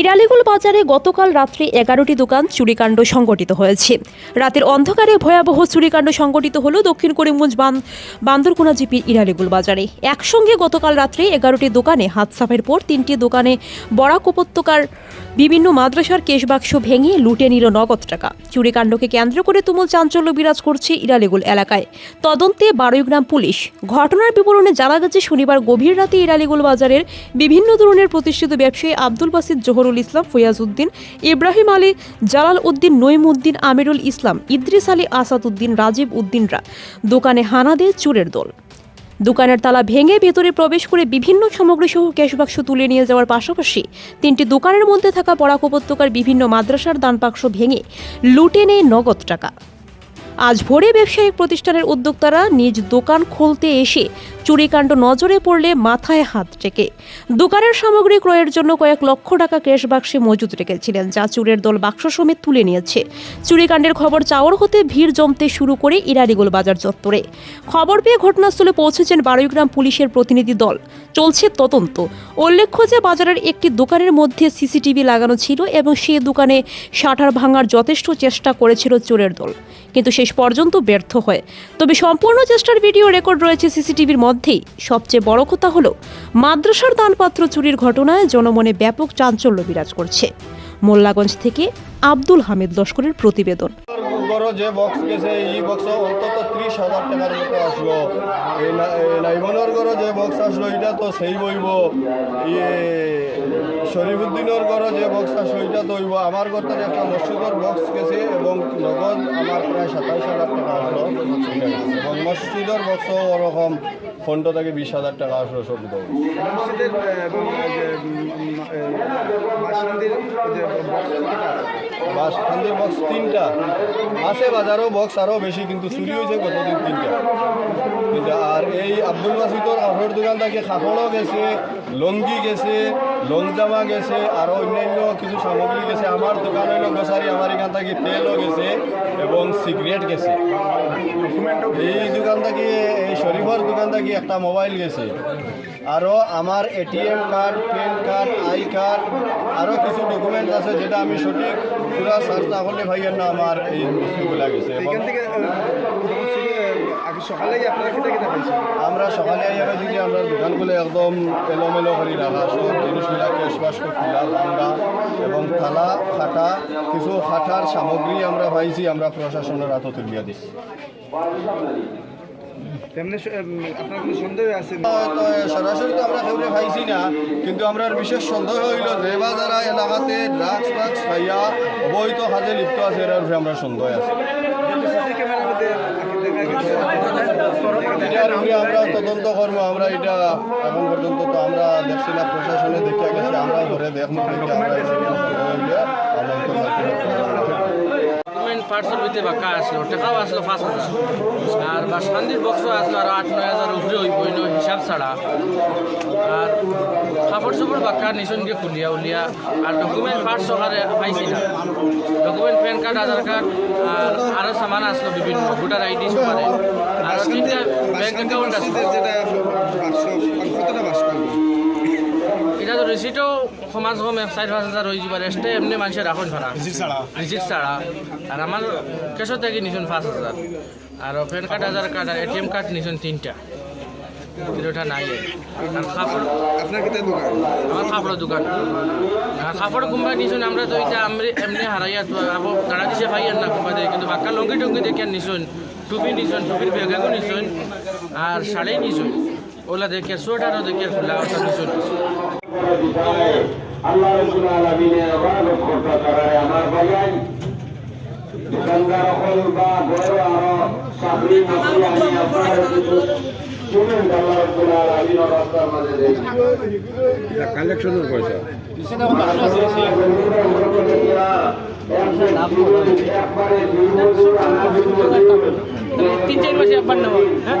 ইরালিগুল বাজারে গতকাল রাত্রে এগারোটি দোকান চুরিকাণ্ড সংগঠিত হয়েছে। রাতের অন্ধকারে ভয়াবহ চুরিকাণ্ড সংগঠিত হলো দক্ষিণ করিমগঞ্জ বান্দরকোনা জিপির ইরালিগুল বাজারে। একসঙ্গে গতকাল রাত্রে এগারোটি দোকানে হাত সাফের পর তিনটি দোকানে বরাক উপত্যকার বিভিন্ন মাদ্রাসার কেশবাক্স ভেঙে লুটে নিল নগদ টাকা। চুরিকাণ্ডকে কেন্দ্র করে তুমুল চাঞ্চল্য বিরাজ করছে ইরালিগুল এলাকায়। তদন্তে বারোইগ্রাম পুলিশ। ঘটনার বিবরণে জানা গেছে, শনিবার গভীর রাতে ইরালিগুল বাজারের বিভিন্ন ধরনের প্রতিষ্ঠিত ব্যবসায়ী আব্দুল বাসিদ জহরুল ইসলাম, ফয়াজ উদ্দিন, ইব্রাহিম আলী, জালাল উদ্দিন নইম উদ্দিন, আমিরুল ইসলাম, ইদ্রিস আলী, আসাদ উদ্দিন, রাজীব উদ্দিনরা। দোকানে হানা দেয় চুরের দল। দোকানের তালা ভেঙে ভেতরে প্রবেশ করে বিভিন্ন সামগ্রী সহ ক্যাশবাক্স তুলে নিয়ে যাওয়ার পাশাপাশি তিনটি দোকানের মধ্যে থাকা বরাক উপত্যকার বিভিন্ন মাদ্রাসার দান বাক্স ভেঙে লুটে নেয় নগদ টাকা। আজ ভোরে ব্যবসায়িক প্রতিষ্ঠানের উদ্যোক্তারা নিজ দোকান খুলতে এসে চুরিকাণ্ড নজরে পড়লে মাথায় হাত টেকে দোকানের সামগ্রী ক্রয়ের জন্য কয়েক লক্ষ টাকা ক্যাশ বাক্সে মজুত রেখেছিলেন, যা চুরের দল বাক্স সমেত তুলে নিয়েছে। চুরিকাণ্ডের খবর চাওয়ার হতে ভিড় জমতে শুরু করে ইরারিগোল বাজার চত্বরে। খবর পেয়ে ঘটনাস্থলে পৌঁছেছেন বারুইগ্রাম পুলিশের প্রতিনিধি দল। চলছে তদন্ত। উল্লেখ্য যে বাজারের একটি দোকানের মধ্যে সিসিটিভি লাগানো ছিল এবং সে দোকানে শাটার ভাঙার যথেষ্ট চেষ্টা করেছিল চোরের দল। কিন্তু শেষ পর্যন্ত ব্যর্থ হয়। তবে সম্পূর্ণ চেষ্টার ভিডিও রেকর্ড রয়েছে সিসিটিভির মধ্যেই সবচেয়ে বড় কথা হলো, মাদ্রাসার দানপাত্র চুরির ঘটনায় জনমনে ব্যাপক চাঞ্চল্য বিরাজ করছে। মোল্লাগঞ্জ থেকে আব্দুল হামিদ লস্করের প্রতিবেদন। অন্তত ত্রিশ যে বক্স তো সেই বইব। ইয়ে যে বক্স তো হইব। আমার একটা বক্স গেছে এবং নগদ আমার প্রায় ওরকম ফোনটা থেকে বিশ হাজার টাকা আসলো সব দেবো। বক্স তিনটা আছে। বাজারও বক্স আরও বেশি কিন্তু চুরি হয়েছে কতদিন তিনটা। আর এই আব্দুল মাসিদর কাপড়ের দোকান থেকে খাফড়ও গেছে লঙ্গি গেছে লং জামা গেছে আরও অন্যান্য কিছু সামগ্রী গেছে। আমার দোকান হইল গোসারি আমার এখান থেকে তেলও গেছে এবং সিগারেট গেছে। এই দোকান থেকে, এই শরীফর দোকান থেকে একটা মোবাইল গেছে। আরও আমার ATM card PAN card I card আরও কিছু ডকুমেন্ট আছে যেটা আমি সঠিক, পুরা সার্চ না করলে ভাইয়ের না আমার এই বস্তুগুলা গেছে এবং এখান থেকে আহ, যখন শুরু, আহ, আপনারা খেতে খেতে পাইছেন আমরা সকালে আইয়া গেছি যে আমরা দোকানগুলো একদম এলোমেলো করে রাখা। সব জিনিসগুলা ক্যাশবাস খোলা ভাঙ্গা এবং থালা খাটা কিছু খাটার সামগ্রী আমরা পাইছি আমরা প্রশাসনের হাতে তুলিয়া দিচ্ছি। সরাসরি তো আমরা কেউরে খাইছি না কিন্তু আমরা বিশেষ সন্দেহ হইল যে বা যারা এলাকাতে ড্রাগস ফ্রাগস খাইয়া অবৈধ কাজে লিপ্ত আছে এর আমরা সন্দেহ আছে সিসি ক্যামেরার মধ্যে আগে দেখা গেছে এটার উপরে আমরা তদন্ত করব আমরা এটা এখন পর্যন্ত তো আমরা দেখছি না প্রশাসনে দেখিয়া গেছি আমরা ঘরে দেখব এটা হইলে পার্সেল ভিতরে বাক্কা আসলো টাকাও আসলো পাঁচ হাজার আর বাসকান্দির বক্সও আসলো আর আট নয় হাজার উপরে হইব ইনো হিসাব ছাড়া। আর কাপড় চোপড় বাক্কা নিচনকে খুলিয়া উলিয়া আর ডকুমেন্ট পার্ট সকালে পাইছি না। Document PAN card Aadhaar card আর আরও সামান আসলো বিভিন্ন ভোটার আইডি সমানে আর তিনটা ব্যাংক অ্যাকাউন্ট মসজিদের যেটা কতটা বাস করবে। এটা তো রিসিটও সমাজ কম চার পাঁচ হাজার হয়ে যাবার এসে এমনি মানুষের রাখুন ভাড়া রিসিট ছাড়া? আর আমার কেশর থেকে নিছুন পাঁচ হাজার। আর প্যান কার্ড আধার কার্ড আর এটিএম কার্ড নিছুন তিনটা। তিনটা নাই। আর কাপড় আপনার কিতা দোকান? আমার কাপড়ের দোকান। আর কাপড় কুম্বা নিছুন আমরা তো এটা আমি এমনি হারাইয়া তারা দিছে ভাই আর না দেয় কিন্তু বাক্কা লঙ্গি টঙ্গি দেখে নিছুন টুপি নিছুন টুপির বেগাগো নিছুন, আর শাড়ি নিছুন। ওলা দেখে সোয়েটারও দেখে খোলা ওটা নিছুন। আল্লাহ আমার দোকানদার হল বা বড় চাকরি আমি আপনার শুনেন আল্লাহ রব্বুল আলামিনের রাস্তার মাঝে দেখি কালেকশনের পয়সা। একবারে দুই বছর আনা দুই বছর তিন চার মাসে একবার নেব হ্যাঁ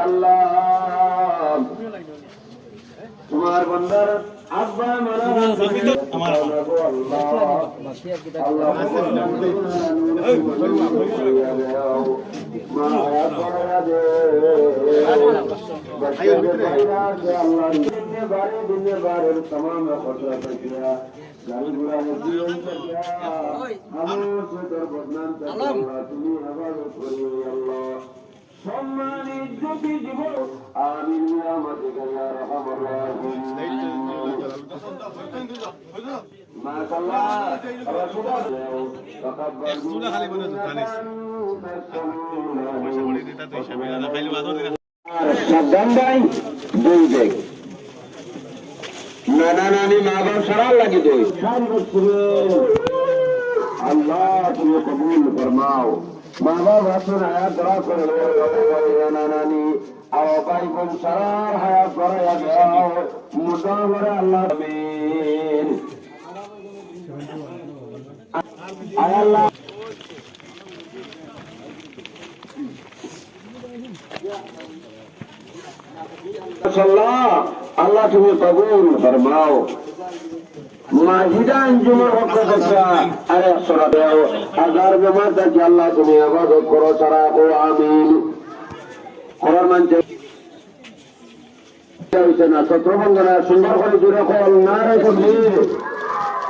আল্লাহ। তোমার বন্দার আব্বা মারা আমার সম্মানিত দুই দেখ নানা নানি মা বাপ সারার লাগে দুই আল্লাহ তুমি কবুল ফরমাও। বাপ হাসুন হায়াত দরা করে নানা নানি আও ভাই বোন সারার হায়াত দরা দাও। মুদা করে আল্লাহ আমিন। আল্লাহ। আল্লাহ তুমি কবুল ফরমাও। মাহিদা আঞ্জুমের পক্ষ থেকে আরে একশোটা দেও আগার বেমার থেকে আল্লাহ তুমি আবাদত করো, সারা ও আমিন। না ছত্রবঙ্গনা সুন্দর করে জুড়ে কল না রেখে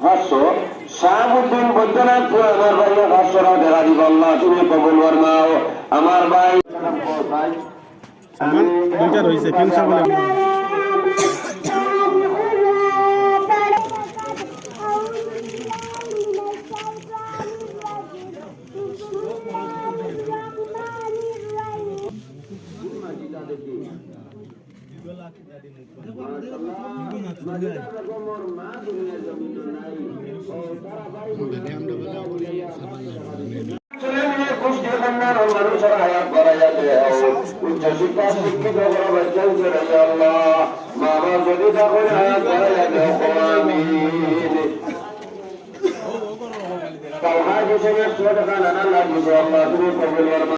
হাস্য শাহাবুদ্দিন বৈদ্যনাথপুর আমার ভাইয়া হাস্যরা দেখা দিব আল্লাহ তুমি কবল ফরমাও আমার ভাই। দুইটা রয়েছে তিনশো বলে ছেলেমেয়ে কন্যার মানুষের হায়াত বাড়াইয়া দেও উচ্চ শিক্ষা শিক্ষিত বড় বাচ্চা করে আল্লাহ বাবা যদি তখন হায়াত বাড়াইয়া দেও আমিন কালহাজ হিসেবে ছোট কানা লাগিয়ে আল্লাহ তুমি কবুল